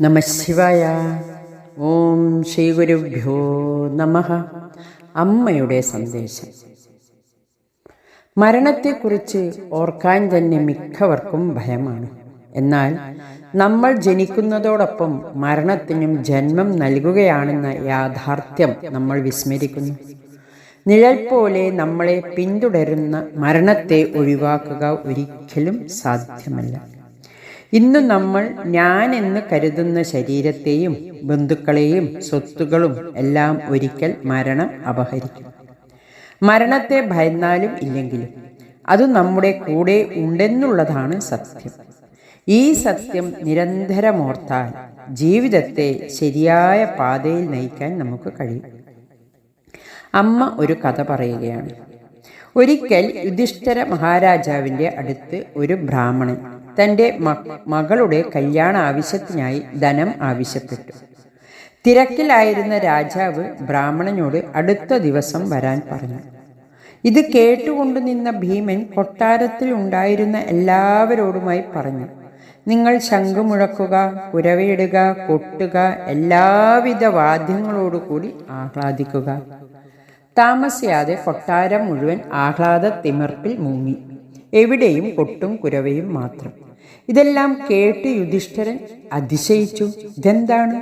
നമശിവായ ഓം ശ്രീ ഗുരുഭ്യോ നമ. അമ്മയുടെ സന്ദേശം. മരണത്തെക്കുറിച്ച് ഓർക്കാൻ തന്നെ മിക്കവർക്കും ഭയമാണ്. എന്നാൽ നമ്മൾ ജനിക്കുന്നതോടൊപ്പം മരണത്തിനും ജന്മം നൽകുകയാണെന്ന യാഥാർത്ഥ്യം നമ്മൾ വിസ്മരിക്കുന്നു. നിഴൽ പോലെ നമ്മളെ പിന്തുടരുന്ന മരണത്തെ ഒഴിവാക്കുക ഒരിക്കലും സാധ്യമല്ല. ഇന്ന് നമ്മൾ ഞാൻ എന്ന് കരുതുന്ന ശരീരത്തെയും ബന്ധുക്കളെയും സ്വത്തുകളും എല്ലാം ഒരിക്കൽ മരണം അപഹരിക്കും. മരണത്തെ ഭയന്നാലും ഇല്ലെങ്കിലും അത് നമ്മുടെ കൂടെ ഉണ്ടെന്നുള്ളതാണ് സത്യം. ഈ സത്യം നിരന്തരമോർത്താൽ ജീവിതത്തെ ശരിയായ പാതയിൽ നയിക്കാൻ നമുക്ക് കഴിയും. അമ്മ ഒരു കഥ പറയുകയാണ്. ഒരിക്കൽ യുധിഷ്ഠര മഹാരാജാവിന്റെ അടുത്ത് ഒരു ബ്രാഹ്മണൻ തന്റെ മകളുടെ കല്യാണ ആവശ്യത്തിനായി ധനം ആവശ്യപ്പെട്ടു. തിരക്കിലായിരുന്ന രാജാവ് ബ്രാഹ്മണനോട് അടുത്ത ദിവസം വരാൻ പറഞ്ഞു. ഇത് കേട്ടുകൊണ്ടു നിന്ന ഭീമൻ കൊട്ടാരത്തിൽ ഉണ്ടായിരുന്ന എല്ലാവരോടുമായി പറഞ്ഞു. നിങ്ങൾ ശംഖുമുഴക്കുക കുരവയിടുക കൊട്ടുക എല്ലാവിധ വാദ്യങ്ങളോടുകൂടി ആഹ്ലാദിക്കുക. താമസിയാതെ കൊട്ടാരം മുഴുവൻ ആഹ്ലാദ തിമിർപ്പിൽ മൂങ്ങി. എവിടെയും കൊട്ടും കുരവയും മാത്രം. ഇതെല്ലാം കേട്ട് യുധിഷ്ഠിരൻ അതിശയിച്ചു. ഇതെന്താണ്?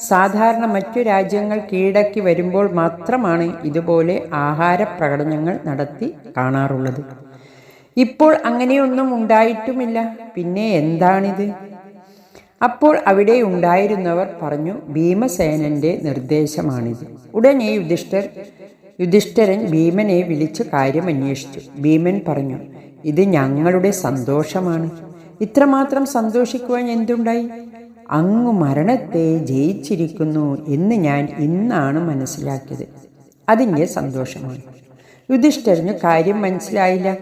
സാധാരണ മറ്റു രാജ്യങ്ങൾ കീഴടക്കി വരുമ്പോൾ മാത്രമാണ് ഇതുപോലെ ആഹാര പ്രകടനങ്ങൾ നടത്തി കാണാറുള്ളത്. ഇപ്പോൾ അങ്ങനെയൊന്നും ഉണ്ടായിട്ടുമില്ല. പിന്നെ എന്താണിത്? അപ്പോൾ അവിടെ ഉണ്ടായിരുന്നവർ പറഞ്ഞു ഭീമസേനന്റെ നിർദ്ദേശമാണിത്. ഉടനെ യുധിഷ്ഠർ യുധിഷ്ഠിരൻ ഭീമനെ വിളിച്ച് കാര്യം അന്വേഷിച്ചു ഭീമൻ പറഞ്ഞു ഇത് ഞങ്ങളുടെ സന്തോഷമാണ്. ഇത്രമാത്രം സന്തോഷിക്കുവാൻ എന്തുണ്ടായി? അങ്ങ് മരണത്തെ ജയിച്ചിരിക്കുന്നു എന്ന് ഞാൻ ഇന്നാണ് മനസ്സിലാക്കിയത്. അതിന്റെ സന്തോഷമാണ്. യുധിഷ്ഠിരന് കാര്യം മനസ്സിലായില്ല.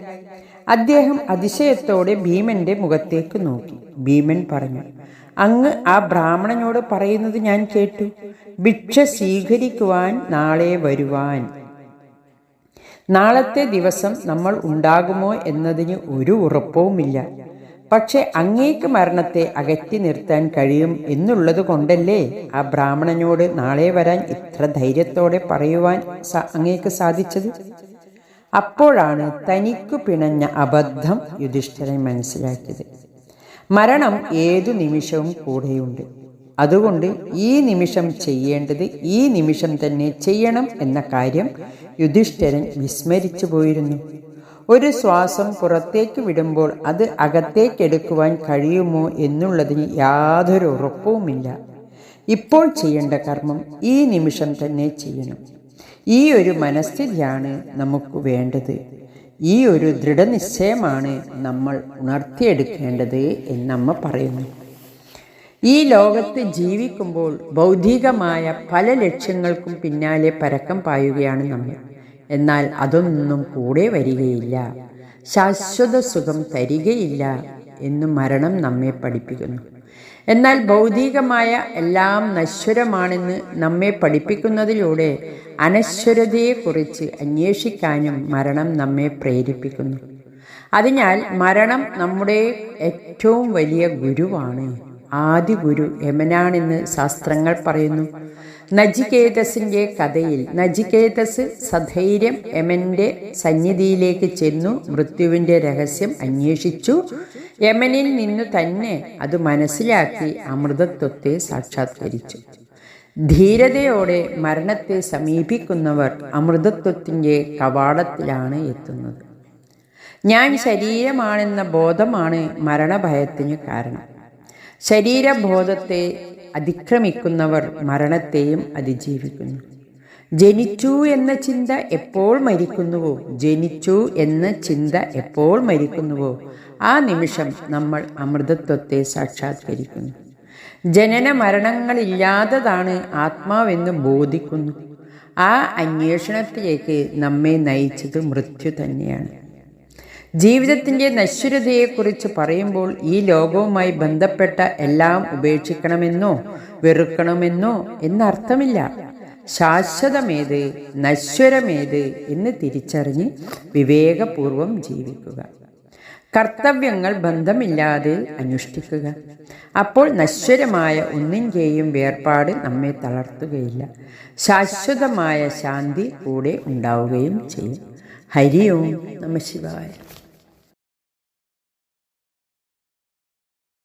അദ്ദേഹം അതിശയത്തോടെ ഭീമന്റെ മുഖത്തേക്ക് നോക്കി. ഭീമൻ പറഞ്ഞു അങ്ങ് ആ ബ്രാഹ്മണനോട് പറയുന്നത് ഞാൻ കേട്ടു. ഭിക്ഷ സ്വീകരിക്കുവാൻ നാളെ വരുവാൻ. നാളത്തെ ദിവസം നമ്മൾ ഉണ്ടാകുമോ എന്നതിന് ഒരു ഉറപ്പവുമില്ല പക്ഷെ അങ്ങേക്ക് മരണത്തെ അകറ്റി നിർത്താൻ കഴിയും എന്നുള്ളത് കൊണ്ടല്ലേ ആ ബ്രാഹ്മണനോട് നാളെ വരാൻ ഇത്ര ധൈര്യത്തോടെ പറയുവാൻ അങ്ങേക്ക് സാധിച്ചത്? അപ്പോഴാണ് തനിക്കു പിണഞ്ഞ അബദ്ധം യുധിഷ്ഠിരൻ മനസ്സിലാക്കിയത്. മരണം ഏതു നിമിഷവും കൂടെയുണ്ട്. അതുകൊണ്ട് ഈ നിമിഷം ചെയ്യേണ്ടത് ഈ നിമിഷം തന്നെ ചെയ്യണം എന്ന കാര്യം യുധിഷ്ഠരൻ വിസ്മരിച്ചു പോയിരുന്നു. ഒരു ശ്വാസം പുറത്തേക്ക് വിടുമ്പോൾ അത് അകത്തേക്കെടുക്കുവാൻ കഴിയുമോ എന്നുള്ളതിന് യാതൊരു ഉറപ്പുമില്ല. ഇപ്പോൾ ചെയ്യേണ്ട കർമ്മം ഈ നിമിഷം തന്നെ ചെയ്യണം. ഈ ഒരു മനസ്ഥിതിയാണ് നമുക്ക് വേണ്ടത്. ഈ ഒരു ദൃഢനിശ്ചയമാണ് നമ്മൾ ഉണർത്തിയെടുക്കേണ്ടത് എന്നമ്മ പറയുന്നു. ഈ ലോകത്ത് ജീവിക്കുമ്പോൾ ഭൗതികമായ പല ലക്ഷ്യങ്ങൾക്കും പിന്നാലെ പരക്കം പായുകയാണ് നമ്മൾ. എന്നാൽ അതൊന്നും കൂടെ വരികയില്ല. ശാശ്വത സുഖം തരികയില്ല എന്ന് മരണം നമ്മെ പഠിപ്പിക്കുന്നു. എന്നാൽ ഭൗതികമായ എല്ലാം നശ്വരമാണെന്ന് നമ്മെ പഠിപ്പിക്കുന്നതിലൂടെ അനശ്വരതയെക്കുറിച്ച് അന്വേഷിക്കാനും മരണം നമ്മെ പ്രേരിപ്പിക്കുന്നു. അതിനാൽ മരണം നമ്മുടെ ഏറ്റവും വലിയ ഗുരുവാണ്. ആദി ഗുരു യമനാണെന്ന് ശാസ്ത്രങ്ങൾ പറയുന്നു. നജികേതസിന്റെ കഥയിൽ നജികേതസ് സധൈര്യം യമന്റെ സന്നിധിയിലേക്ക് ചെന്നു മൃത്യുവിന്റെ രഹസ്യം അന്വേഷിച്ചു. യമനിൽ നിന്നു തന്നെ അത് മനസ്സിലാക്കി അമൃതത്വത്തെ സാക്ഷാത്കരിച്ചു. ധീരതയോടെ മരണത്തെ സമീപിക്കുന്നവർ അമൃതത്വത്തിന്റെ കവാടത്തിലാണ് എത്തുന്നത്. ഞാൻ ശരീരമാണെന്ന ബോധമാണ് മരണഭയത്തിന് കാരണം. ശരീരബോധത്തെ അതിക്രമിക്കുന്നവർ മരണത്തെയും അതിജീവിക്കുന്നു. ജനിച്ചു എന്ന ചിന്ത എപ്പോൾ മരിക്കുന്നുവോ? ജനിച്ചു എന്ന ചിന്ത എപ്പോൾ മരിക്കുന്നുവോ? ആ നിമിഷം നമ്മൾ അമൃതത്വത്തെ സാക്ഷാത്കരിക്കുന്നു. ജനന മരണങ്ങളില്ലാത്തതാണ് ആത്മാവെന്ന് ബോധിക്കുന്നു. ആ അന്വേഷണത്തിലേക്ക് നമ്മെ നയിച്ചത് മൃത്യു തന്നെയാണ്. ജീവിതത്തിന്റെ നശ്വരതയെക്കുറിച്ച് പറയുമ്പോൾ ഈ ലോകവുമായി ബന്ധപ്പെട്ട എല്ലാം ഉപേക്ഷിക്കണമെന്നോ വെറുക്കണമെന്നോ എന്നർത്ഥമില്ല. ശാശ്വതമേത് നശ്വരമേത് എന്ന് തിരിച്ചറിഞ്ഞ് വിവേകപൂർവം ജീവിക്കുക. കർത്തവ്യങ്ങൾ ബന്ധമില്ലാതെ അനുഷ്ഠിക്കുക. അപ്പോൾ നശ്വരമായ ഒന്നിന്റെയും വേർപാട് നമ്മെ തളർത്തുകയില്ല. ശാശ്വതമായ ശാന്തി കൂടെ ഉണ്ടാവുകയും ചെയ്യും. ഹരി ഓം നമ ശിവായ.